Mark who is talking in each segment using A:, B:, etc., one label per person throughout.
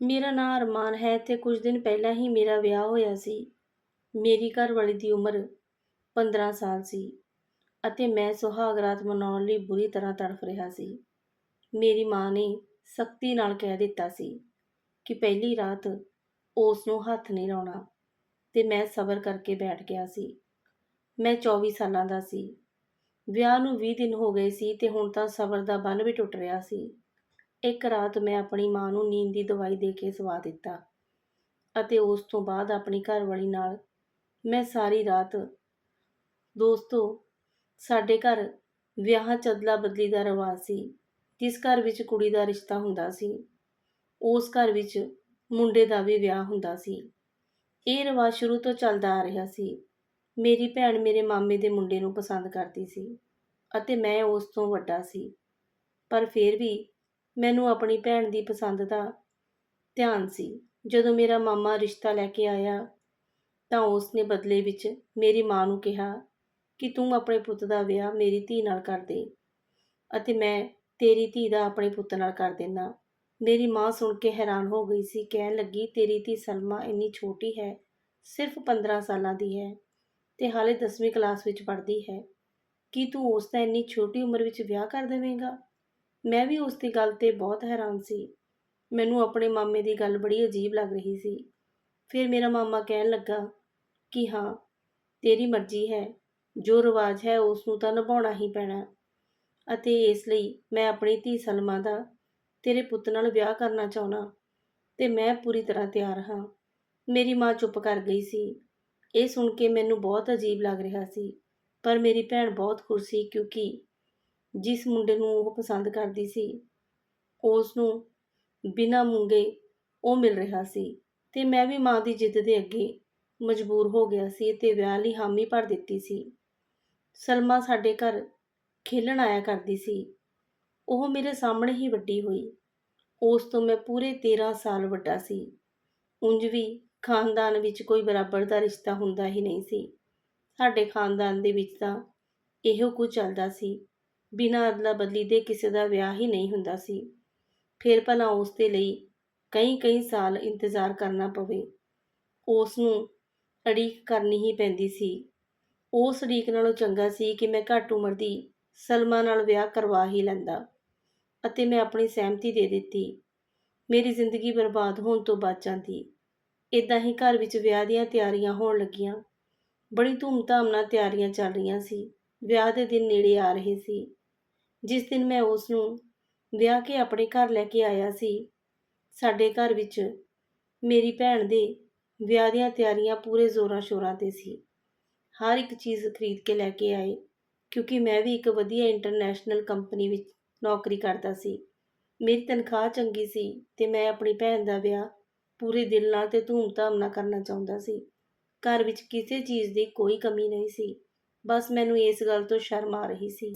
A: ਮੇਰਾ ਨਾਂ ਅਰਮਾਨ ਹੈ ਤੇ ਕੁਝ ਦਿਨ ਪਹਿਲਾਂ ਹੀ ਮੇਰਾ ਵਿਆਹ ਹੋਇਆ ਸੀ। ਮੇਰੀ ਘਰਵਾਲੀ ਦੀ ਉਮਰ 15 ਸਾਲ ਸੀ ਅਤੇ ਮੈਂ ਸੁਹਾਗ ਰਾਤ ਮਨਾਉਣ ਲਈ ਬੁਰੀ ਤਰ੍ਹਾਂ ਤੜਫ ਰਿਹਾ ਸੀ। ਮੇਰੀ ਮਾਂ ਨੇ ਸਖਤੀ ਨਾਲ ਕਹਿ ਦਿੱਤਾ ਸੀ ਕਿ ਪਹਿਲੀ ਰਾਤ ਉਸ ਨੂੰ ਹੱਥ ਨਹੀਂ ਲਾਉਣਾ ਤੇ ਮੈਂ ਸਬਰ ਕਰਕੇ ਬੈਠ ਗਿਆ ਸੀ। ਮੈਂ 24 ਸਾਲਾਂ ਦਾ ਸੀ। ਵਿਆਹ ਨੂੰ 20 ਦਿਨ ਹੋ ਗਏ ਸੀ ਤੇ ਹੁਣ ਤਾਂ ਸਬਰ ਦਾ ਬੰਨ ਵੀ ਟੁੱਟ ਰਿਹਾ ਸੀ। ਇੱਕ ਰਾਤ ਮੈਂ ਆਪਣੀ ਮਾਂ ਨੂੰ ਨੀਂਦ ਦੀ ਦਵਾਈ ਦੇ ਕੇ ਸਵਾ ਦਿੱਤਾ ਅਤੇ ਉਸ ਤੋਂ ਬਾਅਦ ਆਪਣੀ ਘਰਵਾਲੀ ਨਾਲ ਮੈਂ ਸਾਰੀ ਰਾਤ, ਦੋਸਤੋ, ਸਾਡੇ ਘਰ ਵਿਆਹ ਚਦਲਾ ਬਦਲੀ ਦਾ ਰਿਵਾਜ ਸੀ, ਜਿਸ ਘਰ ਵਿੱਚ ਕੁੜੀ ਦਾ ਰਿਸ਼ਤਾ ਹੁੰਦਾ ਸੀ, ਉਸ ਘਰ ਵਿੱਚ ਮੁੰਡੇ ਦਾ ਵੀ ਵਿਆਹ ਹੁੰਦਾ ਸੀ। ਇਹ ਰਿਵਾਜ ਸ਼ੁਰੂ ਤੋਂ ਚੱਲਦਾ ਆ ਰਿਹਾ ਸੀ। ਮੇਰੀ ਭੈਣ ਮੇਰੇ ਮਾਮੇ ਦੇ ਮੁੰਡੇ ਨੂੰ ਪਸੰਦ ਕਰਦੀ ਸੀ ਅਤੇ ਮੈਂ ਉਸ ਤੋਂ ਵੱਡਾ ਸੀ। ਪਰ ਫਿਰ ਵੀ ਮੈਨੂੰ ਆਪਣੀ ਭੈਣ ਦੀ ਪਸੰਦ ਦਾ ਧਿਆਨ ਸੀ। ਜਦੋਂ ਮੇਰਾ ਮਾਮਾ ਰਿਸ਼ਤਾ ਲੈ ਕੇ ਆਇਆ, ਤਾਂ ਉਸ ਨੇ ਬਦਲੇ ਵਿੱਚ ਮੇਰੀ ਮਾਂ ਨੂੰ ਕਿਹਾ ਕਿ ਤੂੰ ਆਪਣੇ ਪੁੱਤ ਦਾ ਵਿਆਹ ਮੇਰੀ ਧੀ ਨਾਲ ਕਰ ਦੇ ਅਤੇ ਮੈਂ ਤੇਰੀ ਧੀ ਦਾ ਆਪਣੇ ਪੁੱਤ ਨਾਲ ਕਰ ਦੇਣਾ ਮੇਰੀ ਮਾਂ ਸੁਣ ਕੇ ਹੈਰਾਨ ਹੋ ਗਈ ਸੀ, ਕਹਿਣ ਲੱਗੀ, ਤੇਰੀ ਧੀ ਸਲਮਾ ਇੰਨੀ ਛੋਟੀ ਹੈ, ਸਿਰਫ 15 ਸਾਲਾਂ ਦੀ ਹੈ ਤੇ ਹਾਲੇ 10ਵੀਂ ਕਲਾਸ ਵਿੱਚ ਪੜ੍ਹਦੀ ਹੈ। ਕੀ ਤੂੰ ਉਸ ਦਾ ਇੰਨੀ ਛੋਟੀ ਉਮਰ ਵਿੱਚ ਵਿਆਹ ਕਰ ਦੇਵੇਂਗਾ? ਮੈਂ ਵੀ ਉਸ ਦੀ ਗੱਲ ਤੇ ਬਹੁਤ ਹੈਰਾਨ ਸੀ। ਮੈਨੂੰ ਆਪਣੇ ਮਾਮੇ ਦੀ ਗੱਲ ਬੜੀ ਅਜੀਬ ਲੱਗ ਰਹੀ ਸੀ। ਫਿਰ ਮੇਰਾ ਮਾਮਾ ਕਹਿਣ ਲੱਗਾ ਕਿ ਹਾਂ, ਤੇਰੀ ਮਰਜ਼ੀ ਹੈ। ਜੋ ਰਿਵਾਜ ਹੈ ਉਸ ਨੂੰ ਤਾਂ ਨਿਭਾਉਣਾ ਹੀ ਪੈਣਾ। ਅਤੇ ਇਸ ਲਈ ਮੈਂ ਆਪਣੀ ਧੀ ਸਲਮਾ ਦਾ ਤੇਰੇ ਪੁੱਤ ਨਾਲ ਵਿਆਹ ਕਰਨਾ ਚਾਹੁੰਦਾ ਤੇ ਮੈਂ ਪੂਰੀ ਤਰ੍ਹਾਂ ਤਿਆਰ ਹਾਂ। ਮੇਰੀ ਮਾਂ ਚੁੱਪ ਕਰ ਗਈ ਸੀ। ਇਹ ਸੁਣ ਕੇ ਮੈਨੂੰ ਬਹੁਤ ਅਜੀਬ ਲੱਗ ਰਿਹਾ ਸੀ। ਪਰ ਮੇਰੀ ਭੈਣ ਬਹੁਤ ਖੁਸ਼ ਸੀ ਕਿਉਂਕਿ ਜਿਸ ਮੁੰਡੇ ਨੂੰ ਉਹ ਪਸੰਦ ਕਰਦੀ ਸੀ ਉਸ ਨੂੰ ਬਿਨਾਂ ਮੁੰਗੇ ਉਹ ਮਿਲ ਰਿਹਾ ਸੀ ਤੇ ਮੈਂ ਵੀ ਮਾਂ ਦੀ ਜਿੱਦ ਦੇ ਅੱਗੇ ਮਜਬੂਰ ਹੋ ਗਿਆ ਸੀ ਤੇ ਵਿਆਹ ਲਈ ਹਾਮੀ ਭਰ ਦਿੱਤੀ ਸੀ। ਸਲਮਾ ਸਾਡੇ ਘਰ ਖੇਲਣ ਆਇਆ ਕਰਦੀ ਸੀ। ਉਹ ਮੇਰੇ ਸਾਹਮਣੇ ਹੀ ਵੱਡੀ ਹੋਈ। ਉਸ ਤੋਂ ਮੈਂ ਪੂਰੇ 13 ਸਾਲ ਵੱਡਾ ਸੀ। ਉਂਝ ਵੀ ਖਾਨਦਾਨ ਵਿੱਚ ਕੋਈ ਬਰਾਬਰ ਦਾ ਰਿਸ਼ਤਾ ਹੁੰਦਾ ਹੀ ਨਹੀਂ ਸੀ। ਸਾਡੇ ਖਾਨਦਾਨ ਦੇ ਵਿੱਚ ਤਾਂ ਇਹੋ ਕੁਝ ਚੱਲਦਾ ਸੀ। ਬਿਨਾਂ ਅਦਲਾ ਬਦਲੀ ਦੇ ਕਿਸੇ ਦਾ ਵਿਆਹ ਹੀ ਨਹੀਂ ਹੁੰਦਾ ਸੀ। ਫਿਰ ਭਲਾ ਉਸ ਦੇ ਲਈ ਕਈ ਕਈ ਸਾਲ ਇੰਤਜ਼ਾਰ ਕਰਨਾ ਪਵੇ। ਉਸ ਨੂੰ ਅੜੀਕ ਕਰਨੀ ਹੀ ਪੈਂਦੀ ਸੀ। ਉਸ ਅੜੀਕ ਨਾਲੋਂ ਚੰਗਾ ਸੀ ਕਿ ਮੈਂ ਘੱਟ ਉਮਰ ਦੀ ਸਲਮਾ ਨਾਲ ਵਿਆਹ ਕਰਵਾ ਹੀ ਲੈਂਦਾ ਅਤੇ ਮੈਂ ਆਪਣੀ ਸਹਿਮਤੀ ਦੇ ਦਿੱਤੀ। ਮੇਰੀ ਜ਼ਿੰਦਗੀ ਬਰਬਾਦ ਹੋਣ ਤੋਂ ਬਚ ਜਾਂਦੀ। ਇਦਾਂ ਹੀ ਘਰ ਵਿੱਚ ਵਿਆਹ ਦੀਆਂ ਤਿਆਰੀਆਂ ਹੋਣ ਲੱਗੀਆਂ। ਬੜੀ ਧੂਮਧਾਮ ਨਾਲ ਤਿਆਰੀਆਂ ਚੱਲ ਰਹੀਆਂ ਸੀ। ਵਿਆਹ ਦੇ ਦਿਨ ਨੇੜੇ ਆ ਰਹੇ ਸੀ। ਜਿਸ ਦਿਨ ਮੈਂ ਉਸ ਨੂੰ ਵਿਆਹ ਕੇ ਆਪਣੇ ਘਰ ਲੈ ਕੇ ਆਇਆ ਸੀ, ਸਾਡੇ ਘਰ ਵਿੱਚ ਮੇਰੀ ਭੈਣ ਦੇ ਵਿਆਹ ਦੀਆਂ ਤਿਆਰੀਆਂ ਪੂਰੇ ਜ਼ੋਰਾਂ ਸ਼ੋਰਾਂ ਤੇ ਸੀ। ਹਰ ਇੱਕ ਚੀਜ਼ ਖਰੀਦ ਕੇ ਲੈ ਕੇ ਆਏ, ਕਿਉਂਕਿ ਮੈਂ ਵੀ ਇੱਕ ਵਧੀਆ ਇੰਟਰਨੈਸ਼ਨਲ ਕੰਪਨੀ ਵਿੱਚ ਨੌਕਰੀ ਕਰਦਾ ਸੀ। ਮੇਰੀ ਤਨਖਾਹ ਚੰਗੀ ਸੀ ਤੇ ਮੈਂ ਆਪਣੀ ਭੈਣ ਦਾ ਵਿਆਹ ਪੂਰੇ ਦਿਲ ਨਾਲ ਤੇ ਧੂਮਧਾਮ ਨਾਲ ਕਰਨਾ ਚਾਹੁੰਦਾ ਸੀ। ਘਰ ਵਿੱਚ ਕਿਸੇ ਚੀਜ਼ ਦੀ ਕੋਈ ਕਮੀ ਨਹੀਂ ਸੀ, ਬਸ ਮੈਨੂੰ ਇਸ ਗੱਲ ਤੋਂ ਸ਼ਰਮ ਆ ਰਹੀ ਸੀ।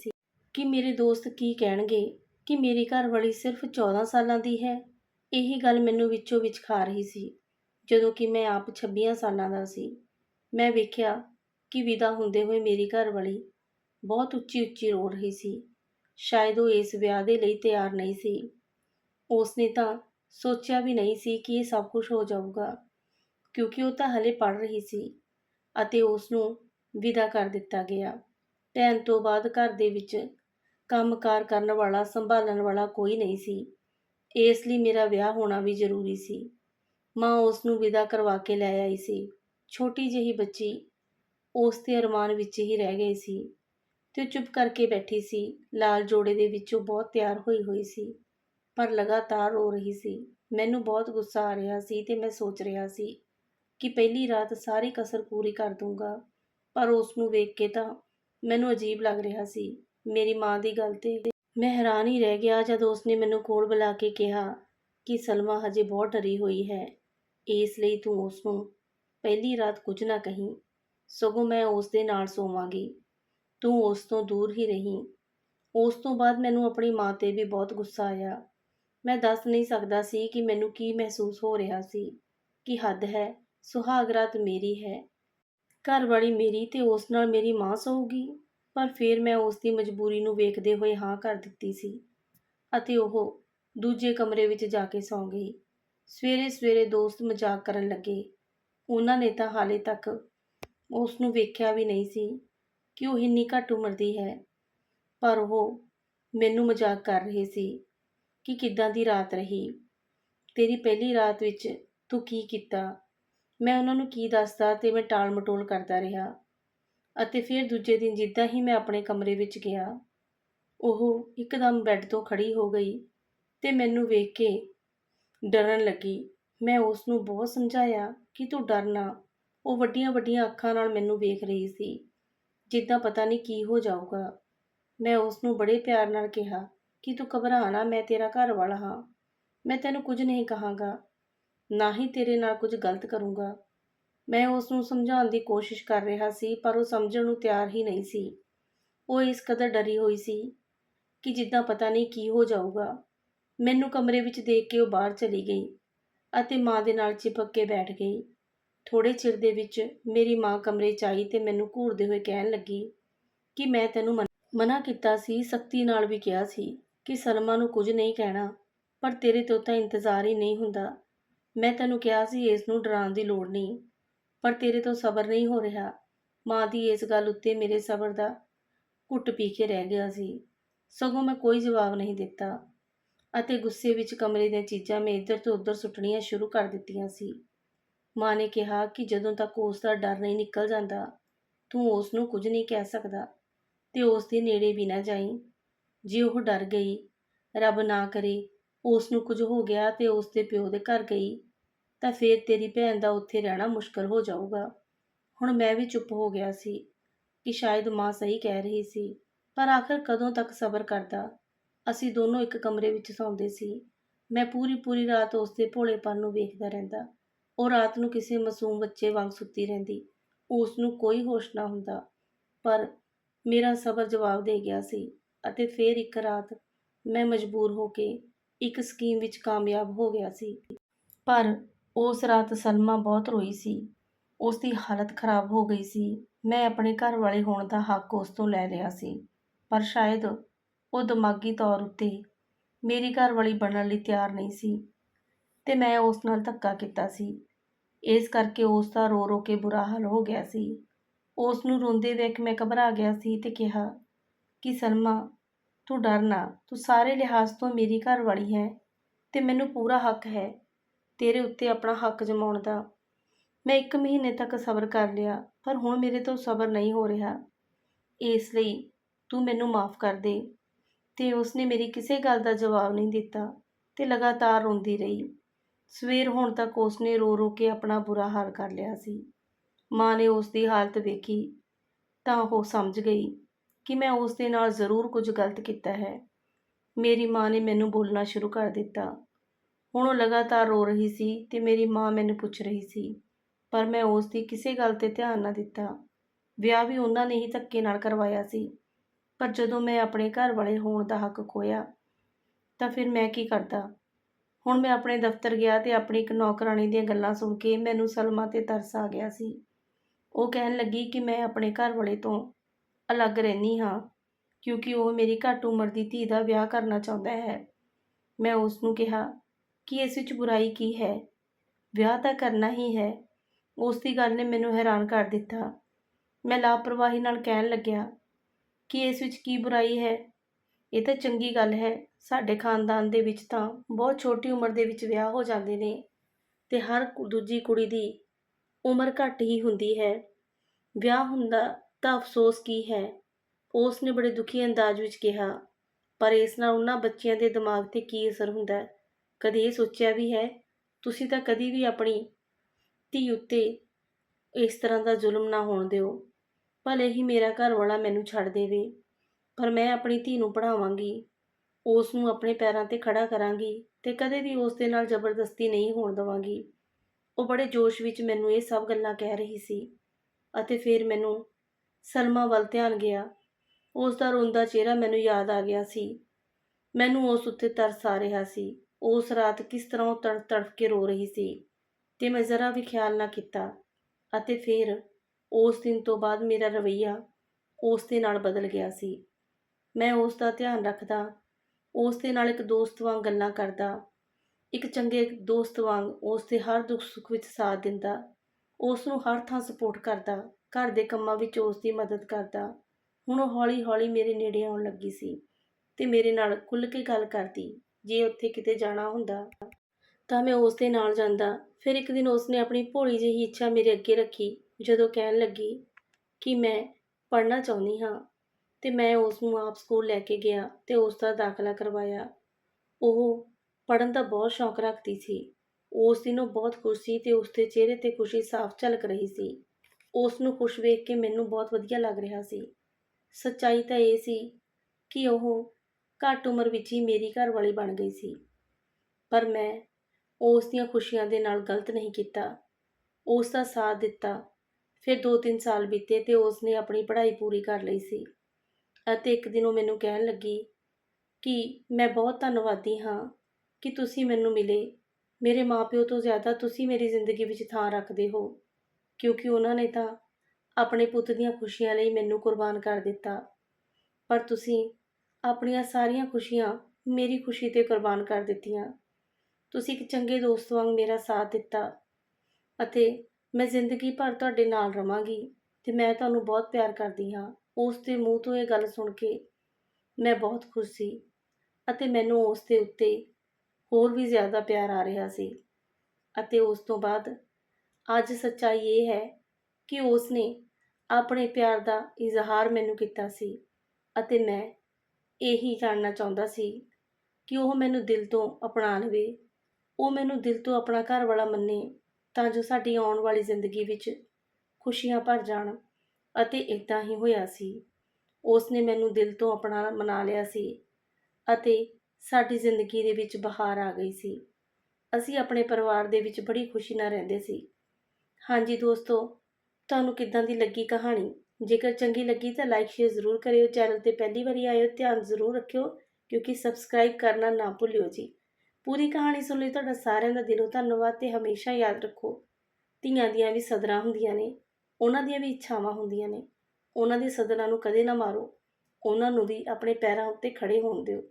A: ਕਿ ਮੇਰੇ ਦੋਸਤ ਕੀ ਕਹਿਣਗੇ ਕਿ ਮੇਰੀ ਘਰਵਾਲੀ ਸਿਰਫ 14 ਸਾਲਾਂ ਦੀ ਹੈ। ਇਹੀ ਗੱਲ ਮੈਨੂੰ ਵਿੱਚੋਂ ਵਿੱਚ ਖਾ ਰਹੀ ਸੀ, ਜਦੋਂ ਕਿ ਮੈਂ ਆਪ 26 ਸਾਲਾਂ ਦਾ ਸੀ। ਮੈਂ ਵੇਖਿਆ ਕਿ ਵਿਦਾ ਹੁੰਦੇ ਹੋਏ ਮੇਰੀ ਘਰਵਾਲੀ ਬਹੁਤ ਉੱਚੀ ਉੱਚੀ ਰੋ ਰਹੀ ਸੀ। ਸ਼ਾਇਦ ਉਹ ਇਸ ਵਿਆਹ ਦੇ ਲਈ ਤਿਆਰ ਨਹੀਂ ਸੀ। ਉਸਨੇ ਤਾਂ ਸੋਚਿਆ ਵੀ ਨਹੀਂ ਸੀ ਕਿ ਇਹ ਸਭ ਕੁਝ ਹੋ ਜਾਊਗਾ, ਕਿਉਂਕਿ ਉਹ ਤਾਂ ਹਲੇ ਪੜ ਰਹੀ ਸੀ ਅਤੇ ਉਸ ਨੂੰ ਵਿਦਾ ਕਰ ਦਿੱਤਾ ਗਿਆ। ਭੈਣ ਤੋਂ ਬਾਅਦ ਘਰ ਦੇ ਵਿੱਚ ਕੰਮਕਾਰ ਕਰਨ ਵਾਲਾ, ਸੰਭਾਲਣ ਵਾਲਾ ਕੋਈ ਨਹੀਂ ਸੀ। ਇਸ ਲਈ ਮੇਰਾ ਵਿਆਹ ਹੋਣਾ ਵੀ ਜ਼ਰੂਰੀ ਸੀ। ਮਾਂ ਉਸ ਨੂੰ ਵਿਦਾ ਕਰਵਾ ਕੇ ਲੈ ਆਈ ਸੀ। ਛੋਟੀ ਜਿਹੀ ਬੱਚੀ ਉਸ ਦੇ ਅਰਮਾਨ ਵਿੱਚ ਹੀ ਰਹਿ ਗਈ ਸੀ ਤੇ ਉਹ ਚੁੱਪ ਕਰਕੇ ਬੈਠੀ ਸੀ। ਲਾਲ ਜੋੜੇ ਦੇ ਵਿੱਚੋਂ ਬਹੁਤ ਤਿਆਰ ਹੋਈ ਹੋਈ ਸੀ, ਪਰ ਲਗਾਤਾਰ ਰੋ ਰਹੀ ਸੀ। ਮੈਨੂੰ ਬਹੁਤ ਗੁੱਸਾ ਆ ਰਿਹਾ ਸੀ ਤੇ ਮੈਂ ਸੋਚ ਰਿਹਾ ਸੀ ਕਿ ਪਹਿਲੀ ਰਾਤ ਸਾਰੀ ਕਸਰ ਪੂਰੀ ਕਰ ਦੂੰਗਾ, ਪਰ ਉਸ ਨੂੰ ਵੇਖ ਕੇ ਤਾਂ ਮੈਨੂੰ ਅਜੀਬ ਲੱਗ ਰਿਹਾ ਸੀ। ਮੇਰੀ ਮਾਂ ਦੀ ਗੱਲ ਤੇ ਮੈਂ ਹੈਰਾਨ ਹੀ ਰਹਿ ਗਿਆ ਜਦ ਉਸਨੇ ਮੈਨੂੰ ਕੋਲ ਬੁਲਾ ਕੇ ਕਿਹਾ ਕਿ ਸਲਮਾ ਹਜੇ ਬਹੁਤ ਡਰੀ ਹੋਈ ਹੈ। ਇਸ ਲਈ ਤੂੰ ਉਸ ਨੂੰ ਪਹਿਲੀ ਰਾਤ ਕੁਝ ਨਾ ਕਹੀਂ, ਸਗੋਂ ਮੈਂ ਉਸ ਦੇ ਨਾਲ ਸੋਵਾਂਗੀ। ਤੂੰ ਉਸ ਤੋਂ ਦੂਰ ਹੀ ਰਹੀਂ। ਉਸ ਤੋਂ ਬਾਅਦ ਮੈਨੂੰ ਆਪਣੀ ਮਾਂ ਤੇ ਵੀ ਬਹੁਤ ਗੁੱਸਾ ਆਇਆ। ਮੈਂ ਦੱਸ ਨਹੀਂ ਸਕਦਾ ਸੀ ਕਿ ਮੈਨੂੰ ਕੀ ਮਹਿਸੂਸ ਹੋ ਰਿਹਾ ਸੀ ਕਿ ਹੱਦ ਹੈ, ਸੁਹਾਗ ਰਾਤ ਮੇਰੀ ਹੈ। ਘਰ ਵਾਲੀ ਮੇਰੀ ਤੇ ਉਸ ਨਾਲ ਮੇਰੀ ਮਾਂ ਸੌਗੀ ਪਰ ਫਿਰ ਮੈਂ ਉਸ ਦੀ ਮਜਬੂਰੀ ਨੂੰ ਵੇਖਦੇ ਹੋਏ ਹਾਂ ਕਰ ਦਿੱਤੀ ਸੀ ਅਤੇ ਉਹ ਦੂਜੇ ਕਮਰੇ ਵਿੱਚ ਜਾ ਕੇ ਸੌਂ ਗਈ। ਸਵੇਰੇ ਸਵੇਰੇ ਦੋਸਤ ਮਜ਼ਾਕ ਕਰਨ ਲੱਗੇ। ਉਹਨਾਂ ਨੇ ਤਾਂ ਹਾਲੇ ਤੱਕ ਉਸ ਨੂੰ ਵੇਖਿਆ ਵੀ ਨਹੀਂ ਸੀ ਕਿ ਉਹ ਇੰਨੀ ਘੱਟ ਉਮਰ ਦੀ ਹੈ। ਪਰ ਉਹ ਮੈਨੂੰ ਮਜ਼ਾਕ ਕਰ ਰਹੇ ਸੀ ਕਿ ਕਿੱਦਾਂ ਦੀ ਰਾਤ ਰਹੀ। ਤੇਰੀ ਪਹਿਲੀ ਰਾਤ ਵਿੱਚ ਤੂੰ ਕੀ ਕੀਤਾ? ਮੈਂ ਉਹਨਾਂ ਨੂੰ ਕੀ ਦੱਸਦਾ ਤੇ ਮੈਂ ਟਾਲ ਮਟੋਲ ਕਰਦਾ ਰਿਹਾ। ਅਤੇ ਫਿਰ ਦੂਜੇ ਦਿਨ ਜਿੱਦਾਂ ਹੀ ਮੈਂ ਆਪਣੇ ਕਮਰੇ ਵਿੱਚ ਗਿਆ, ਉਹ ਇੱਕਦਮ ਬੈੱਡ ਤੋਂ ਖੜ੍ਹੀ ਹੋ ਗਈ ਅਤੇ ਮੈਨੂੰ ਵੇਖ ਕੇ ਡਰਨ ਲੱਗੀ। ਮੈਂ ਉਸ ਨੂੰ ਬਹੁਤ ਸਮਝਾਇਆ ਕਿ ਤੂੰ ਡਰ ਨਾ। ਉਹ ਵੱਡੀਆਂ ਵੱਡੀਆਂ ਅੱਖਾਂ ਨਾਲ ਮੈਨੂੰ ਵੇਖ ਰਹੀ ਸੀ, ਜਿੱਦਾਂ ਪਤਾ ਨਹੀਂ ਕੀ ਹੋ ਜਾਊਗਾ। ਮੈਂ ਉਸ ਨੂੰ ਬੜੇ ਪਿਆਰ ਨਾਲ ਕਿਹਾ ਕਿ ਤੂੰ ਘਬਰਾ ਨਾ ਮੈਂ ਤੇਰਾ ਘਰ ਵਾਲਾ ਹਾਂ। ਮੈਂ ਤੈਨੂੰ ਕੁਝ ਨਹੀਂ ਕਹਾਂਗਾ, ਨਾ ਹੀ ਤੇਰੇ ਨਾਲ ਕੁਝ ਗਲਤ ਕਰੂੰਗਾ। ਮੈਂ ਉਸ ਨੂੰ ਸਮਝਾਉਣ ਦੀ ਕੋਸ਼ਿਸ਼ ਕਰ ਰਿਹਾ ਸੀ, ਪਰ ਉਹ ਸਮਝਣ ਨੂੰ ਤਿਆਰ ਹੀ ਨਹੀਂ ਸੀ। ਉਹ ਇਸ ਕਦਰ ਡਰੀ ਹੋਈ ਸੀ ਕਿ ਜਿੱਦਾਂ ਪਤਾ ਨਹੀਂ ਕੀ ਹੋ ਜਾਊਗਾ। ਮੈਨੂੰ ਕਮਰੇ ਵਿੱਚ ਦੇਖ ਕੇ ਉਹ ਬਾਹਰ ਚਲੀ ਗਈ ਅਤੇ ਮਾਂ ਦੇ ਨਾਲ ਚਿਪਕ ਕੇ ਬੈਠ ਗਈ। ਥੋੜੇ ਚਿਰ ਦੇ ਵਿੱਚ ਮੇਰੀ ਮਾਂ ਕਮਰੇ 'ਚ ਆਈ ਤੇ ਮੈਨੂੰ ਘੂਰਦੇ ਹੋਏ ਕਹਿਣ ਲੱਗੀ ਕਿ ਮੈਂ ਤੈਨੂੰ ਮਨ- ਮਨਾ ਕੀਤਾ ਸੀ, ਸਖਤੀ ਨਾਲ ਵੀ ਕਿਹਾ ਸੀ ਕਿ ਸਲਮਾ ਨੂੰ ਕੁਝ ਨਹੀਂ ਕਹਿਣਾ, ਪਰ ਤੇਰੇ ਤੋਂ ਤਾਂ ਇੰਤਜ਼ਾਰ ਹੀ ਨਹੀਂ ਹੁੰਦਾ। ਮੈਂ ਤੈਨੂੰ ਕਿਹਾ ਸੀ ਇਸ ਨੂੰ ਡਰਾਉਣ ਦੀ ਲੋੜ ਨਹੀਂ। ਪਰ ਤੇਰੇ ਤੋਂ ਸਬਰ ਨਹੀਂ ਹੋ ਰਿਹਾ। ਮਾਂ ਦੀ ਇਸ ਗੱਲ ਉੱਤੇ ਮੇਰੇ ਸਬਰ ਦਾ ਘੁੱਟ ਪੀ ਕੇ ਰਹਿ ਗਿਆ ਸੀ। ਸਗੋਂ ਮੈਂ ਕੋਈ ਜਵਾਬ ਨਹੀਂ ਦਿੱਤਾ ਅਤੇ ਗੁੱਸੇ ਵਿੱਚ ਕਮਰੇ ਦੀਆਂ ਚੀਜ਼ਾਂ ਮੈਂ ਇੱਧਰ ਤੋਂ ਉੱਧਰ ਸੁੱਟਣੀਆਂ ਸ਼ੁਰੂ ਕਰ ਦਿੱਤੀਆਂ ਸੀ। ਮਾਂ ਨੇ ਕਿਹਾ ਕਿ ਜਦੋਂ ਤੱਕ ਉਸ ਦਾ ਡਰ ਨਹੀਂ ਨਿਕਲ ਜਾਂਦਾ, ਤੂੰ ਉਸ ਨੂੰ ਕੁਝ ਨਹੀਂ ਕਹਿ ਸਕਦਾ ਤੇ ਉਸ ਦੇ ਨੇੜੇ ਵੀ ਨਾ ਜਾਈਂ। ਜੇ ਉਹ ਡਰ ਗਈ, ਰੱਬ ਨਾ ਕਰੇ, ਉਸ ਨੂੰ ਕੁਝ ਹੋ ਗਿਆ ਤੇ ਉਸ ਦੇ ਪਿਓ ਦੇ ਘਰ ਗਈ। ਤਾਂ ਫੇਰ ਤੇਰੀ ਭੈਣ ਦਾ ਉੱਥੇ ਰਹਿਣਾ ਮੁਸ਼ਕਲ ਹੋ ਜਾਊਗਾ। ਹੁਣ ਮੈਂ ਵੀ ਚੁੱਪ ਹੋ ਗਿਆ ਸੀ ਕਿ ਸ਼ਾਇਦ ਮਾਂ ਸਹੀ ਕਹਿ ਰਹੀ ਸੀ, ਪਰ ਆਖਰ ਕਦੋਂ ਤੱਕ ਸਬਰ ਕਰਦਾ? ਅਸੀਂ ਦੋਨੋਂ ਇੱਕ ਕਮਰੇ ਵਿੱਚ ਸੌਂਦੇ ਸੀ। ਮੈਂ ਪੂਰੀ ਪੂਰੀ ਰਾਤ ਉਸ ਦੇ ਭੋਲੇਪਨ ਨੂੰ ਵੇਖਦਾ ਰਹਿੰਦਾ। ਉਹ ਰਾਤ ਨੂੰ ਕਿਸੇ ਮਾਸੂਮ ਬੱਚੇ ਵਾਂਗ ਸੁੱਤੀ ਰਹਿੰਦੀ। ਉਸ ਨੂੰ ਕੋਈ ਹੋਸ਼ ਨਾ ਹੁੰਦਾ। ਪਰ ਮੇਰਾ ਸਬਰ ਜਵਾਬ ਦੇ ਗਿਆ ਸੀ ਅਤੇ ਫਿਰ ਇੱਕ ਰਾਤ ਮੈਂ ਮਜਬੂਰ ਹੋ ਕੇ ਇੱਕ ਸਕੀਮ ਵਿੱਚ ਕਾਮਯਾਬ ਹੋ ਗਿਆ ਸੀ। ਪਰ ਉਸ ਰਾਤ ਸਲਮਾ ਬਹੁਤ ਰੋਈ ਸੀ। ਉਸ ਦੀ ਹਾਲਤ ਖਰਾਬ ਹੋ ਗਈ ਸੀ। ਮੈਂ ਆਪਣੇ ਘਰ ਵਾਲੇ ਹੋਣ ਦਾ ਹੱਕ ਉਸ ਤੋਂ ਲੈ ਲਿਆ ਸੀ। ਪਰ ਸ਼ਾਇਦ ਉਹ ਦਿਮਾਗੀ ਤੌਰ ਉੱਤੇ ਮੇਰੀ ਘਰ ਵਾਲੀ ਬਣਨ ਲਈ ਤਿਆਰ ਨਹੀਂ ਸੀ ਤੇ ਮੈਂ ਉਸ ਨਾਲ ਧੱਕਾ ਕੀਤਾ ਸੀ। ਇਸ ਕਰਕੇ ਉਸ ਦਾ ਰੋ ਰੋ ਕੇ ਬੁਰਾ ਹਾਲ ਹੋ ਗਿਆ ਸੀ। ਉਸ ਨੂੰ ਰੋਂਦੇ ਵੇਖ ਮੈਂ ਘਬਰਾ ਗਿਆ ਸੀ ਤੇ ਕਿਹਾ ਕਿ, ਸਲਮਾ, ਤੂੰ ਡਰ ਨਾ। ਤੂੰ ਸਾਰੇ ਲਿਹਾਜ਼ ਤੋਂ ਮੇਰੀ ਘਰ ਵਾਲੀ ਹੈ ਤੇ ਮੈਨੂੰ ਪੂਰਾ ਹੱਕ ਹੈ। ਤੇਰੇ ਉੱਤੇ ਆਪਣਾ ਹੱਕ ਜਮਾਉਣ ਦਾ। ਮੈਂ ਇੱਕ ਮਹੀਨੇ ਤੱਕ ਸਬਰ ਕਰ ਲਿਆ, ਪਰ ਹੁਣ ਮੇਰੇ ਤੋਂ ਸਬਰ ਨਹੀਂ ਹੋ ਰਿਹਾ। ਇਸ ਲਈ ਤੂੰ ਮੈਨੂੰ ਮਾਫ ਕਰ ਦੇ। ਤੇ ਉਸਨੇ ਮੇਰੀ ਕਿਸੇ ਗੱਲ ਦਾ ਜਵਾਬ ਨਹੀਂ ਦਿੱਤਾ ਤੇ ਲਗਾਤਾਰ ਰੋਂਦੀ ਰਹੀ। ਸਵੇਰ ਹੋਣ ਤੱਕ ਉਸਨੇ ਰੋ ਰੋ ਕੇ ਆਪਣਾ ਬੁਰਾ ਹਾਲ ਕਰ ਲਿਆ ਸੀ। ਮਾਂ ਨੇ ਉਸ ਦੀ ਹਾਲਤ ਵੇਖੀ ਤਾਂ ਉਹ ਸਮਝ ਗਈ ਕਿ ਮੈਂ ਉਸ ਦੇ ਨਾਲ ਜ਼ਰੂਰ ਕੁਝ ਗਲਤ ਕੀਤਾ ਹੈ। ਮੇਰੀ ਮਾਂ ਨੇ ਮੈਨੂੰ ਬੋਲਣਾ ਸ਼ੁਰੂ ਕਰ ਦਿੱਤਾ। ਹੁਣ ਉਹ ਲਗਾਤਾਰ ਰੋ ਰਹੀ ਸੀ ਤੇ ਮੇਰੀ ਮਾਂ ਮੈਨੂੰ ਪੁੱਛ ਰਹੀ ਸੀ, ਪਰ ਮੈਂ ਉਸ ਦੀ ਕਿਸੇ ਗੱਲ ਤੇ ਧਿਆਨ ਨਾ ਦਿੱਤਾ। ਵਿਆਹ ਵੀ ਉਹਨਾਂ ਨੇ ਹੀ ਧੱਕੇ ਨਾਲ ਕਰਵਾਇਆ ਸੀ, ਪਰ ਜਦੋਂ ਮੈਂ ਆਪਣੇ ਘਰ ਵਾਲੇ ਹੋਣ ਦਾ ਹੱਕ ਖੋਇਆ ਤਾਂ ਫਿਰ ਮੈਂ ਕੀ ਕਰਦਾ? ਹੁਣ ਮੈਂ ਆਪਣੇ ਦਫ਼ਤਰ ਗਿਆ ਤੇ ਆਪਣੀ ਇੱਕ ਨੌਕਰਾਣੀ ਦੀਆਂ ਗੱਲਾਂ ਸੁਣ ਕੇ ਮੈਨੂੰ ਸਲਮਾ ਤੇ ਤਰਸ ਆ ਗਿਆ ਸੀ। ਉਹ ਕਹਿਣ ਲੱਗੀ ਕਿ ਮੈਂ ਆਪਣੇ ਘਰ ਵਾਲੇ ਤੋਂ ਅਲੱਗ ਰਹਿੰਦੀ ਹਾਂ, ਕਿਉਂਕਿ ਉਹ ਮੇਰੀ ਘੱਟ ਉਮਰ ਦੀ ਧੀ ਦਾ ਵਿਆਹ ਕਰਨਾ ਚਾਹੁੰਦਾ ਹੈ। ਮੈਂ ਉਸ ਨੂੰ ਕਿਹਾ ਕਿ ਇਸ ਵਿੱਚ ਬੁਰਾਈ ਕੀ ਹੈ? ਵਿਆਹ ਤਾਂ ਕਰਨਾ ਹੀ ਹੈ। ਉਸ ਦੀ ਗੱਲ ਨੇ ਮੈਨੂੰ ਹੈਰਾਨ ਕਰ ਦਿੱਤਾ। ਮੈਂ ਲਾਪਰਵਾਹੀ ਨਾਲ ਕਹਿਣ ਲੱਗਿਆ, ਕਿ ਇਸ ਵਿੱਚ ਕੀ ਬੁਰਾਈ ਹੈ? ਇਹ ਤਾਂ ਚੰਗੀ ਗੱਲ ਹੈ। ਸਾਡੇ ਖਾਨਦਾਨ ਦੇ ਵਿੱਚ ਤਾਂ ਬਹੁਤ ਛੋਟੀ ਉਮਰ ਦੇ ਵਿੱਚ ਵਿਆਹ ਹੋ ਜਾਂਦੇ ਨੇ ਤੇ ਹਰ ਦੂਜੀ ਕੁੜੀ ਦੀ ਉਮਰ ਘੱਟ ਹੀ ਹੁੰਦੀ ਹੈ। ਵਿਆਹ ਹੁੰਦਾ ਤਾਂ ਅਫਸੋਸ ਕੀ ਹੈ? ਉਸ ਨੇ ਬੜੇ ਦੁਖੀ ਅੰਦਾਜ਼ ਵਿੱਚ ਕਿਹਾ, ਪਰ ਇਸ ਨਾਲ ਉਹਨਾਂ ਬੱਚਿਆਂ ਦੇ ਦਿਮਾਗ ਤੇ ਕੀ ਅਸਰ ਹੁੰਦਾ ਹੈ? ਕਦੇ ਇਹ ਸੋਚਿਆ ਵੀ ਹੈ, ਤੁਸੀਂ ਤਾਂ ਕਦੀ ਵੀ ਆਪਣੀ ਧੀ ਉੱਤੇ ਇਸ ਤਰ੍ਹਾਂ ਦਾ ਜ਼ੁਲਮ ਨਾ ਹੋਣ ਦਿਓ। ਭਲੇ ਹੀ ਮੇਰਾ ਘਰ ਵਾਲਾ ਮੈਨੂੰ ਛੱਡ ਦੇਵੇ, ਪਰ ਮੈਂ ਆਪਣੀ ਧੀ ਨੂੰ ਪੜ੍ਹਾਵਾਂਗੀ, ਉਸ ਨੂੰ ਆਪਣੇ ਪੈਰਾਂ ਤੇ ਖੜਾ ਕਰਾਂਗੀ ਤੇ ਕਦੇ ਵੀ ਉਸ ਦੇ ਨਾਲ ਜ਼ਬਰਦਸਤੀ ਨਹੀਂ ਹੋਣ ਦਵਾਂਗੀ। ਉਹ ਬੜੇ ਜੋਸ਼ ਵਿੱਚ ਮੈਨੂੰ ਇਹ ਸਭ ਗੱਲਾਂ ਕਹਿ ਰਹੀ ਸੀ ਅਤੇ ਫਿਰ ਮੈਨੂੰ ਸਲਮਾ ਵੱਲ ਧਿਆਨ ਗਿਆ। ਉਸ ਦਾ ਰੋਂਦਾ ਚਿਹਰਾ ਮੈਨੂੰ ਯਾਦ ਆ ਗਿਆ ਸੀ। ਮੈਨੂੰ ਉਸ ਉੱਤੇ ਤਰਸ ਆ ਰਿਹਾ ਸੀ। ਉਸ ਰਾਤ ਕਿਸ ਤਰ੍ਹਾਂ ਉਹ ਤੜਫ ਤੜਫ ਕੇ ਰੋ ਰਹੀ ਸੀ। ਤੇ ਮੈਂ ਜ਼ਰਾ ਵੀ ਖਿਆਲ ਨਾ ਕੀਤਾ। ਅਤੇ ਫਿਰ ਉਸ ਦਿਨ ਤੋਂ ਬਾਅਦ ਮੇਰਾ ਰਵੱਈਆ ਉਸ ਦੇ ਨਾਲ ਬਦਲ ਗਿਆ ਸੀ। ਮੈਂ ਉਸ ਦਾ ਧਿਆਨ ਰੱਖਦਾ, ਉਸ ਦੇ ਨਾਲ ਇੱਕ ਦੋਸਤ ਵਾਂਗ ਗੱਲਾਂ ਕਰਦਾ, ਇੱਕ ਚੰਗੇ ਦੋਸਤ ਵਾਂਗ ਉਸ ਦੇ ਹਰ ਦੁੱਖ ਸੁੱਖ ਵਿੱਚ ਸਾਥ ਦਿੰਦਾ, ਉਸ ਨੂੰ ਹਰ ਥਾਂ ਸਪੋਰਟ ਕਰਦਾ, ਘਰ ਦੇ ਕੰਮਾਂ ਵਿੱਚ ਉਸ ਦੀ ਮਦਦ ਕਰਦਾ। ਹੁਣ ਉਹ ਹੌਲੀ-ਹੌਲੀ ਮੇਰੇ ਨੇੜੇ ਆਉਣ ਲੱਗੀ ਸੀ ਤੇ ਮੇਰੇ ਨਾਲ ਖੁੱਲ੍ਹ ਕੇ ਗੱਲ ਕਰਦੀ। ਜੇ ਉੱਥੇ ਕਿਤੇ ਜਾਣਾ ਹੁੰਦਾ ਤਾਂ ਮੈਂ ਉਸ ਦੇ ਨਾਲ ਜਾਂਦਾ। ਫਿਰ ਇੱਕ ਦਿਨ ਉਸ ਨੇ ਆਪਣੀ ਭੋਲੀ ਜਿਹੀ ਇੱਛਾ ਮੇਰੇ ਅੱਗੇ ਰੱਖੀ। ਜਦੋਂ ਕਹਿਣ ਲੱਗੀ ਕਿ ਮੈਂ ਪੜ੍ਹਨਾ ਚਾਹੁੰਦੀ ਹਾਂ ਤੇ ਮੈਂ ਉਸ ਨੂੰ ਆਪ ਸਕੂਲ ਲੈ ਕੇ ਗਿਆ ਤੇ ਉਸ ਦਾ ਦਾਖਲਾ ਕਰਵਾਇਆ। ਉਹ ਪੜ੍ਹਨ ਦਾ ਬਹੁਤ ਸ਼ੌਂਕ ਰੱਖਦੀ ਸੀ। ਉਸ ਦਿਨ ਉਹ ਬਹੁਤ ਖੁਸ਼ ਸੀ ਤੇ ਉਸ ਦੇ ਚਿਹਰੇ ਤੇ ਖੁਸ਼ੀ ਸਾਫ਼ ਝਲਕ ਰਹੀ ਸੀ। ਉਸ ਨੂੰ ਖੁਸ਼ ਵੇਖ ਕੇ ਮੈਨੂੰ ਬਹੁਤ ਵਧੀਆ ਲੱਗ ਰਿਹਾ ਸੀ। ਸੱਚਾਈ ਤਾਂ ਇਹ ਸੀ ਕਿ ਉਹ ਘੱਟ ਉਮਰ ਵਿੱਚ ਹੀ ਮੇਰੀ ਘਰਵਾਲੀ ਬਣ ਗਈ ਸੀ। ਪਰ ਮੈਂ ਉਸ ਦੀਆਂ ਖੁਸ਼ੀਆਂ ਦੇ ਨਾਲ ਗਲਤ ਨਹੀਂ ਕੀਤਾ। ਉਸ ਦਾ ਸਾਥ ਦਿੱਤਾ। ਫਿਰ 2-3 ਸਾਲ ਬੀਤੇ ਤੇ ਉਸ ਨੇ ਆਪਣੀ ਪੜ੍ਹਾਈ ਪੂਰੀ ਕਰ ਲਈ ਸੀ ਅਤੇ ਇੱਕ ਦਿਨ ਉਹ ਮੈਨੂੰ ਕਹਿਣ ਲੱਗੀ ਕਿ ਮੈਂ ਬਹੁਤ ਧੰਨਵਾਦੀ ਹਾਂ ਕਿ ਤੁਸੀਂ ਮੈਨੂੰ ਮਿਲੇ। ਮੇਰੇ ਮਾਪਿਓ ਤੋਂ ਜ਼ਿਆਦਾ ਤੁਸੀਂ ਮੇਰੀ ਜ਼ਿੰਦਗੀ ਵਿੱਚ ਥਾਂ ਰੱਖਦੇ ਹੋ, ਕਿਉਂਕਿ ਉਹਨਾਂ ਨੇ ਤਾਂ ਆਪਣੇ ਪੁੱਤ ਦੀਆਂ ਖੁਸ਼ੀਆਂ ਲਈ ਮੈਨੂੰ ਕੁਰਬਾਨ ਕਰ ਦਿੱਤਾ। ਪਰ ਤੁਸੀਂ ਆਪਣੀਆਂ ਸਾਰੀਆਂ ਖੁਸ਼ੀਆਂ ਮੇਰੀ ਖੁਸ਼ੀ ਤੇ ਕੁਰਬਾਨ ਕਰ ਦਿੱਤੀਆਂ। ਤੁਸੀਂ ਇੱਕ ਚੰਗੇ ਦੋਸਤ ਵਾਂਗ ਮੇਰਾ ਸਾਥ ਦਿੱਤਾ ਅਤੇ ਮੈਂ ਜ਼ਿੰਦਗੀ ਭਰ ਤੁਹਾਡੇ ਨਾਲ ਰਵਾਂਗੀ ਤੇ ਮੈਂ ਤੁਹਾਨੂੰ ਬਹੁਤ ਪਿਆਰ ਕਰਦੀ ਹਾਂ। ਉਸ ਦੇ ਮੂੰਹ ਤੋਂ ਇਹ ਗੱਲ ਸੁਣ ਕੇ ਮੈਂ ਬਹੁਤ ਖੁਸ਼ ਸੀ ਅਤੇ ਮੈਨੂੰ ਉਸ ਦੇ ਉੱਤੇ ਹੋਰ ਵੀ ਜ਼ਿਆਦਾ ਪਿਆਰ ਆ ਰਿਹਾ ਸੀ ਅਤੇ ਉਸ ਤੋਂ ਬਾਅਦ ਅੱਜ ਸੱਚਾਈ ਇਹ ਹੈ ਕਿ ਉਸ ਨੇ ਆਪਣੇ ਪਿਆਰ ਦਾ ਇਜ਼ਹਾਰ ਮੈਨੂੰ ਕੀਤਾ ਸੀ ਅਤੇ ਮੈਂ ਇਹੀ ਜਾਣਨਾ ਚਾਹੁੰਦਾ ਸੀ ਕਿ ਉਹ ਮੈਨੂੰ ਦਿਲ ਤੋਂ ਅਪਣਾ ਲਵੇ ਉਹ ਮੈਨੂੰ ਦਿਲ ਤੋਂ ਆਪਣਾ ਘਰ ਵਾਲਾ ਮੰਨੇ ਤਾਂ ਜੋ ਸਾਡੀ ਆਉਣ ਵਾਲੀ ਜ਼ਿੰਦਗੀ ਵਿੱਚ ਖੁਸ਼ੀਆਂ ਭਰ ਜਾਣ ਅਤੇ ਇਦਾਂ ਹੀ ਹੋਇਆ ਸੀ। ਉਸ ਨੇ ਮੈਨੂੰ ਦਿਲ ਤੋਂ ਆਪਣਾ ਮਨਾ ਲਿਆ ਸੀ ਅਤੇ ਸਾਡੀ ਜ਼ਿੰਦਗੀ ਦੇ ਵਿੱਚ ਬਹਾਰ ਆ ਗਈ ਸੀ। ਅਸੀਂ ਆਪਣੇ ਪਰਿਵਾਰ ਦੇ ਵਿੱਚ ਬੜੀ ਖੁਸ਼ੀ ਨਾਲ ਰਹਿੰਦੇ ਸੀ। ਹਾਂਜੀ ਦੋਸਤੋ, ਤੁਹਾਨੂੰ ਕਿੱਦਾਂ ਦੀ ਲੱਗੀ ਕਹਾਣੀ? ਜੇਕਰ ਚੰਗੀ ਲੱਗੀ ਤਾਂ ਲਾਈਕ ਸ਼ੇਅਰ ਜ਼ਰੂਰ ਕਰਿਓ। ਚੈਨਲ ਤੇ ਪਹਿਲੀ ਵਾਰੀ ਆਏ ਹੋ ਧਿਆਨ ਜ਼ਰੂਰ ਰੱਖਿਓ, ਕਿਉਂਕਿ ਸਬਸਕ੍ਰਾਈਬ ਕਰਨਾ ਨਾ ਭੁੱਲਿਓ ਜੀ। ਪੂਰੀ ਕਹਾਣੀ ਸੁਣ ਲਈ ਤੁਹਾਡਾ ਸਾਰਿਆਂ ਦਾ ਦਿਲੋਂ ਧੰਨਵਾਦ ਤੇ ਹਮੇਸ਼ਾ ਯਾਦ ਰੱਖੋ। ਧੀਆਂ ਦੀਆਂ ਵੀ ਸਦਰਾਂ ਹੁੰਦੀਆਂ ਨੇ, ਉਹਨਾਂ ਦੀਆਂ ਵੀ ਇੱਛਾਵਾਂ ਹੁੰਦੀਆਂ ਨੇ। ਉਹਨਾਂ ਦੀ ਸਦਰਾਂ ਨੂੰ ਕਦੇ ਨਾ ਮਾਰੋ। ਉਹਨਾਂ ਨੂੰ ਵੀ ਆਪਣੇ ਪੈਰਾਂ ਉੱਤੇ ਖੜੇ ਹੋਣ ਦਿਓ।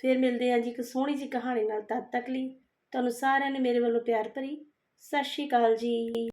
A: ਫਿਰ ਮਿਲਦੇ ਹਾਂ ਜੀ ਇੱਕ ਸੋਹਣੀ ਜੀ ਕਹਾਣੀ ਨਾਲ। ਤਦ ਤੱਕ ਲਈ ਤੁਹਾਨੂੰ ਸਾਰਿਆਂ ਨੇ ਮੇਰੇ ਵੱਲੋਂ ਪਿਆਰ ਭਰੀ। ਸਤਿ ਸ਼੍ਰੀ ਅਕਾਲ ਜੀ।